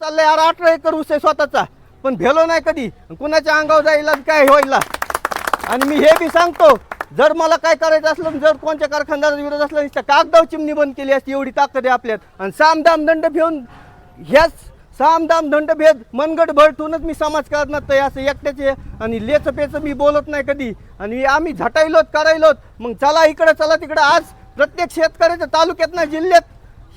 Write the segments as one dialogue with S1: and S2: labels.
S1: चाललंय यार अठरा एकर ऊस आहे स्वतःचा. पण भेलो नाही कधी. कुणाच्या अंगावर जाईल काय होईल आणि मी हे बी सांगतो जर मला काय करायचं असलं जर कोणत्या कारखानदाराचा विरोध असला तर कागदाव चिमणी बंद केली असती एवढी ताकद आहे आपल्यात. आणि सामदाम दंड भेऊन ह्याच सामदाम दंड भेद मनगड भरतूनच मी समाज करणार असं एकट्याचे आणि लेचं पेच मी बोलत नाही कधी. आणि आम्ही झटायलोत करायलोत. मग चला इकडं चला तिकडं. आज प्रत्येक शेतकऱ्याच्या तालुक्यात ना जिल्ह्यात.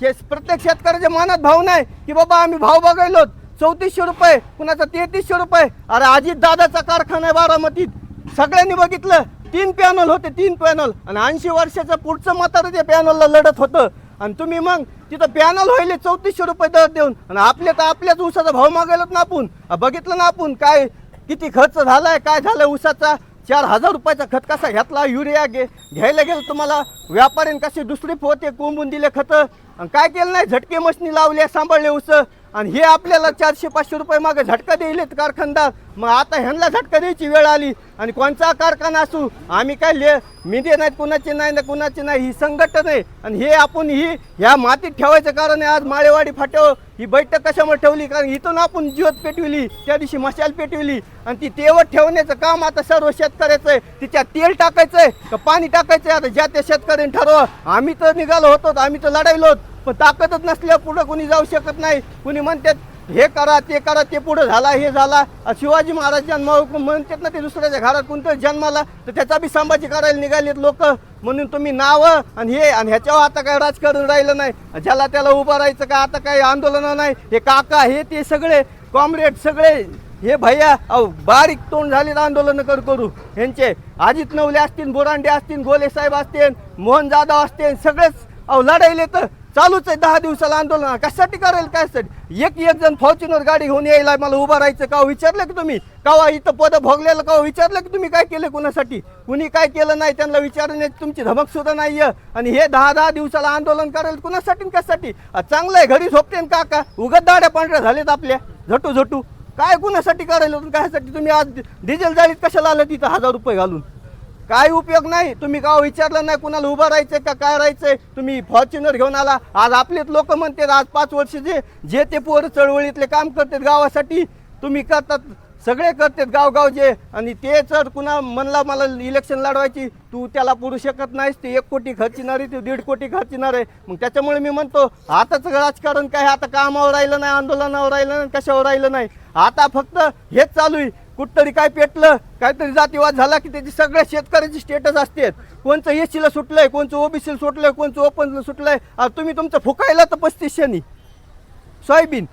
S1: हे प्रत्येक शेतकऱ्याच्या मनात भाव नाही की बाबा आम्ही भाव बघायलोत. चौतीसशे रुपये कुणाचा तेहतीसशे रुपये. अरे अजित दादाचा कारखाना आहे बारामतीत. सगळ्यांनी बघितलं. तीन पॅनल होते तीन पॅनल आणि ऐंशी वर्षाचं पुढचं म्हातारं त्या पॅनलला लढत होतं. आणि तुम्ही मग तिथं पॅनल होईल चौतीसशे रुपये दर देऊन. आणि आपले तर आपल्याच ऊसाचा भाव मागायलात ना आपण. बघितलं ना आपण काय किती खर्च झालाय काय झालं ऊसाचा. चार हजार रुपयाचा खत कसा घेतला युरिया घे. घ्यायला गेलं तुम्हाला व्यापाऱ्यांनी कसे दुसरी पोते कोंबून दिले खतं? आणि काय केलं नाही? झटके मशनी लावले सांभाळले उस. आणि हे आपल्याला चारशे पाचशे रुपये मागे झटका दिलेत कारखानदार. मग आता ह्यांना झटका द्यायची वेळ आली. आणि कोणचा कारखाना असू आम्ही काय ले मिंदे नाहीत कुणाचे नाही ना कुणाचे नाही ही संघटन आहे. आणि हे आपण ही ह्या मातीत ठेवायचं कारण आहे आज माळेवाडी फाट्यावर ही बैठक कशामुळे ठेवली? कारण इथून आपण ज्योत पेटविली त्या दिवशी मशाल पेटविली. आणि ती तेवत ठेवण्याचं काम आता सर्व शेतकऱ्याचं आहे. तिच्यात तेल टाकायचं आहे का पाणी टाकायचं आहे? आता ज्या त्या शेतकऱ्यांनी ठरवा. आम्ही तर निघालो होतो आम्ही तर लढायलो पण ताकदच नसल्या पुढं कोणी जाऊ शकत नाही. कुणी म्हणतात हे करा ते करा ते पुढं झाला हे झाला. शिवाजी महाराज जन्म म्हणतात ना ते दुसऱ्याच्या घरात कोणतं जन्माला तर त्याचा बी संभाजी करायला निघालेत लोक. म्हणून तुम्ही नावं आणि हे आणि ह्याच्यावर आता काय राजकारण राहिलं नाही. ज्याला त्याला उभं राहायचं का आता काही आंदोलन नाही. हे काका हे ते सगळे कॉम्रेड सगळे हे भैया अहो बारीक तोंड झालेत आंदोलन कर करू. यांचे अजित नवले असतील बोरांडे असतील गोले साहेब असतील मोहन जाधव असतील सगळेच अहो लढायले तर चालूच आहे दहा दिवसाला आंदोलन कशासाठी करायला कशासाठी? एक एक जण फॉर्च्युनर गाडी घेऊन यायला मला उभं राहायचं का हो? विचारलं की तुम्ही? कावा हो, इथं पद भोगलेलं? का हो? विचारलं की तुम्ही काय केलं कुणासाठी? कुणी काय केलं नाही त्यांना विचारण्याची तुमची धमक सुद्धा नाही आणि हे दहा दहा दिवसाला आंदोलन करायला कुणासाठी कशासाठी? चांगलं आहे घरी झोपते का काका. उगत दाड्या पांढऱ्या झालेत आपल्या. झटू झटू. काय कुणासाठी करायला कशासाठी? कायसाठी तुम्ही आज डिझेल जाळीत कशाला आलं तिथं हजार रुपये घालून? काय उपयोग नाही? तुम्ही का विचारलं नाही कुणाला उभं राहायचंय का काय राहायचंय? तुम्ही फॉर्च्युनर घेऊन आला. आज आपलेच लोक म्हणतात आज पाच वर्षाचे जे ते पोर चळवळीतले काम करतात गावासाठी तुम्ही करतात सगळे करतात गावगाव जे. आणि ते जर कुणा म्हणला मला इलेक्शन लढवायची तू त्याला पुरू शकत नाहीस ते एक कोटी खर्चिणार आहे ते दीड कोटी खर्चिणार आहे. मग त्याच्यामुळे मी म्हणतो आताच राजकारण काय? आता कामावर राहिलं नाही आंदोलनावर राहिलं नाही कशावर राहिलं नाही. आता फक्त हेच चालू आहे. कुठतरी काय पेटलं काहीतरी जातीवाद झाला की त्याची सगळ्या शेतकऱ्याची स्टेटस असते. कोणचं एसीला सुटलंय कोणचं ओबीसीला सुटलंय कोणचं ओपनला सुटलंय. तुम्ही तुमचं फुकायला तर पस्तीसशेनी सोयाबीन.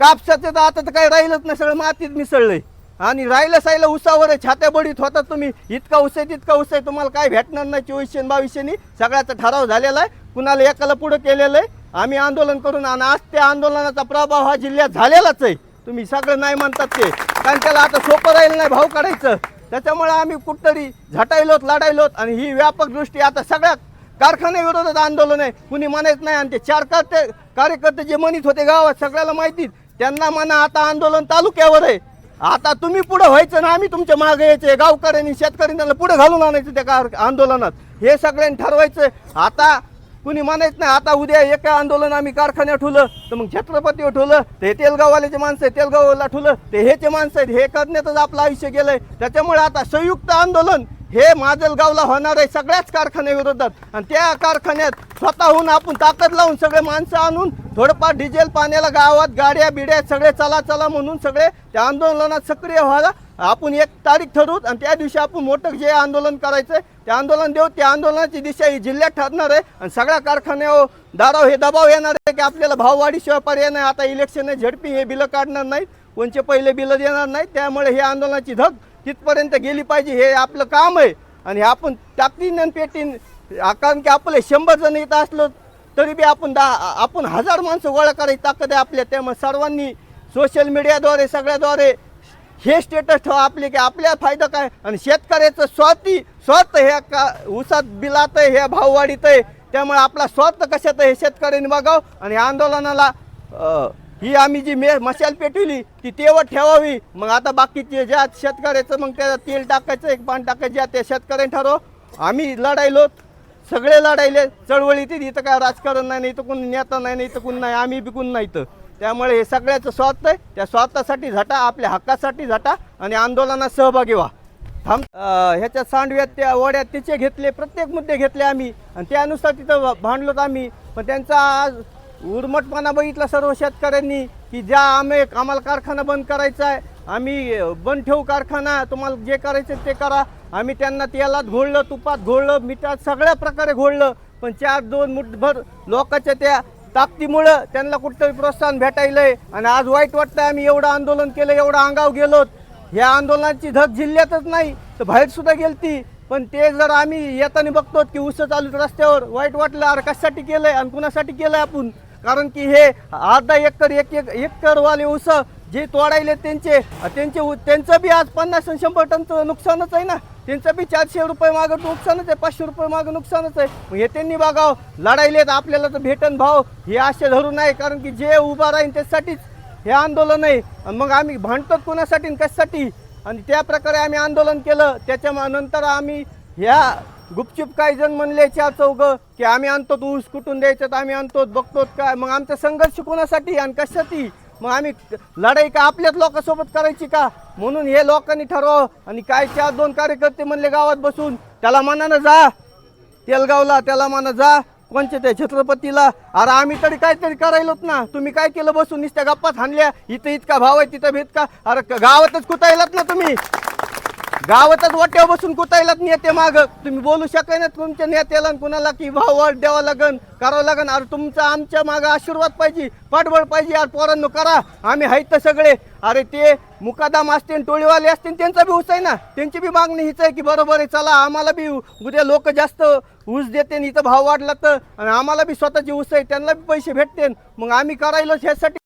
S1: कापसाचं तर आता तर काही राहिलंच नाही सगळं मातीत मिसळलंय. आणि राहिलं सायला उसावर आहे छात्या बडीत होता तुम्ही. इतका उस आहे तितका उस आहे तुम्हाला काय भेटणार नाही चोवीसशे बावीसशेनी सगळ्याचा ठराव झालेला आहे. कुणाला एकाला पुढं केलेलं आहे? आम्ही आंदोलन करून आणि आज त्या आंदोलनाचा प्रभाव हा जिल्ह्यात झालेलाच आहे. तुम्ही सगळं नाही म्हणतात ते. कारण त्याला आता सोपं राहील नाही भाव काढायचं. त्याच्यामुळे आम्ही कुठतरी झटायलोत लढायलोत आणि ही व्यापक दृष्टी आता सगळ्या कारखान्याविरोधात आंदोलन आहे. कुणी म्हणायच नाही आणि ते चार करते कार्यकर्ते जे म्हणत होते गावात सगळ्याला माहिती त्यांना म्हणा आता आंदोलन तालुक्यावर आहे. आता तुम्ही पुढं व्हायचं ना आम्ही तुमच्या मागे यायचे गावकऱ्यांनी शेतकऱ्यांना पुढे घालून आणायचं त्या कार आंदोलनात. हे सगळ्यांनी ठरवायचं आता कुणी म्हणायचं नाही आता उद्या एका आंदोलन आम्ही कारखान्यात ठुलं तर मग छत्रपतीवर ठुलं ते तेलगाववाल्याचे माणसं आहे तेलगावला ठुलं ते हेचे माणसं आहेत हे करण्यातच आपलं आयुष्य गेलंय. त्याच्यामुळे आता संयुक्त आंदोलन हे माजलगावला होणार आहे सगळ्याच कारखान्याविरोधात आणि त्या कारखान्यात स्वतःहून आपण ताकद लावून सगळे माणसं आणून थोडंफार डिझेल पाण्याला गावात गाड्या बिड्या सगळे चला चला म्हणून सगळे त्या आंदोलनात सक्रिय व्हायला आपण एक तारीख ठरवू आणि त्या दिवशी आपण मोठं जे आंदोलन करायचं ते आंदोलन देऊ त्या आंदोलनाची दिशा ही जिल्ह्यात ठरणार आहे. आणि सगळ्या कारखान्यावर दाराव हे दबाव येणार आहे की आपल्याला भाववाढीशिवाय पर्याय नाही. आता इलेक्शन आहे झडपी हे बिलं काढणार नाहीत. कोणचे पहिले बिलं देणार नाहीत. त्यामुळे हे आंदोलनाची धग तिथपर्यंत गेली पाहिजे. हे आपलं काम आहे. आणि हे आपण टाकतीन पेटीन कारण की आपले शंभर जण येत असलो तरी बी आपण दहा आपण हजार माणसं गोळा करायची ताकद आहे आपल्या. त्यामुळे सर्वांनी सोशल मीडियाद्वारे सगळ्याद्वारे हे स्टेटस ठेवा आपले की आपल्या फायदा काय? आणि शेतकऱ्याचं स्वाती स्वार्थ हे का उसात बिलात आहे हे भाववाढीत आहे त्यामुळे आपला स्वार्थ कशात आहे हे शेतकऱ्यांनी बघावं. आणि आंदोलनाला ही आम्ही जी मे मशाल पेटवली ती तेवढ ठेवावी. मग आता बाकीचे ज्या शेतकऱ्याचं मग त्याला तेल टाकायचं एक पान टाकायचं ज्या त्या शेतकऱ्यांनी ठरव. आम्ही लढायलो. सगळे लढायले. चळवळीतील इथं काय राजकारण नाही नाही इथं कोण नेता नाही नाही इथं कोण नाही. आम्ही बिकून नाही इथं त्यामुळे हे सगळ्याचं स्वार्थ आहे. त्या स्वार्थासाठी झटा आपल्या हक्कासाठी झटा आणि आंदोलनात सहभागी व्हा. थांब. ह्याच्या सांडव्यात त्या वड्यात तिचे घेतले प्रत्येक मुद्दे घेतले आम्ही. आणि त्यानुसार तिथं भ- भांडलोत आम्ही. पण त्यांचा आज उर्मटपणा बघितला सर्व शेतकऱ्यांनी की ज्या आम्ही आम्हाला कारखाना बंद करायचा आहे. आम्ही बंद ठेवू कारखाना तुम्हाला जे करायचं ते करा. आम्ही त्यांना तेलात घोळलं तुपात घोळलं मिठात सगळ्या प्रकारे घोळलं. पण चार दोन मुठभर लोकांच्या त्या ताकदीमुळं त्यांना कुठंतरी प्रोत्साहन भेटायलंय. आणि आज वाईट वाटतंय आम्ही एवढं आंदोलन केलं एवढं अंगाव गेलोत. या आंदोलनाची धग जिल्ह्यातच नाही तर बाहेर सुद्धा गेलती. पण ते जर आम्ही येताना बघतो की उस चालू रस्त्यावर वाईट वाटलं अरे कशासाठी केलंय आणि कुणासाठी केलंय आपण? कारण की हे अर्धा एकर एक एक एकरवाले उस जे तोडायले त्यांचे त्यांचे उ- त्यांचं बी आज पन्नास आणि शंभर टनचं नुकसानच आहे ना. त्यांचं बी चारशे रुपये मागं नुकसानच आहे पाचशे रुपये मागं नुकसानच आहे. मग हे त्यांनी बघावं. लढायलेत आपल्याला तर भेटन भाव. हे असे धरून नाही कारण की जे उभा राहील त्यासाठीच हे आंदोलन आहे. आणि मग आम्ही भांडतो कोणासाठी आणि कशासाठी? आणि त्या प्रकारे आम्ही आंदोलन केलं. त्याच्या नंतर आम्ही ह्या गुपचूप काही जण म्हणले चार चौघ की आम्ही आणतो ऊस कुठून द्यायचं तर आम्ही आणतो बघतो काय. मग आमचा संघर्ष कोणासाठी आणि कशासाठी? मग आम्ही लढाई का आपल्याच लोकांसोबत करायची का? म्हणून हे लोकांनी ठरवावं आणि काय चार दोन कार्यकर्ते म्हणले गावात बसून त्याला मनानं जा. तेलगावला त्याला माना जा. कोणच्या त्या छत्रपतीला? अरे आम्ही तरी काहीतरी करायलोत ना. तुम्ही काय केलं बसून? नुसत्या गप्पात हाणल्या. इथं इतका भाव आहे तिथं भेद का? अरे गावातच कुतायलात ना तुम्ही. गावातच वाट्यावर बसून कुतायलाच नेते माग. तुम्ही बोलू शकाय ना तुमच्या नेत्याला आणि कुणाला की भाव वाढ द्यावा लागन करावं लागन. अरे तुमचा आमच्या माग आशीर्वाद पाहिजे पाठबळ पाहिजे यार पोरांनो करा. आम्ही आहेत तर सगळे. अरे ते मुकादाम असतील टोळीवाले असतील त्यांचा बी ऊस आहे ना. त्यांची बी मागणी हीच आहे की बरोबर आहे चला आम्हाला बी उद्या लोक जास्त ऊस देते आणि इथं भाव वाढला तर. आणि आम्हाला बी स्वतःची ऊस आहे त्यांना बी पैसे भेटते. मग आम्ही करायलोच ह्यासाठी.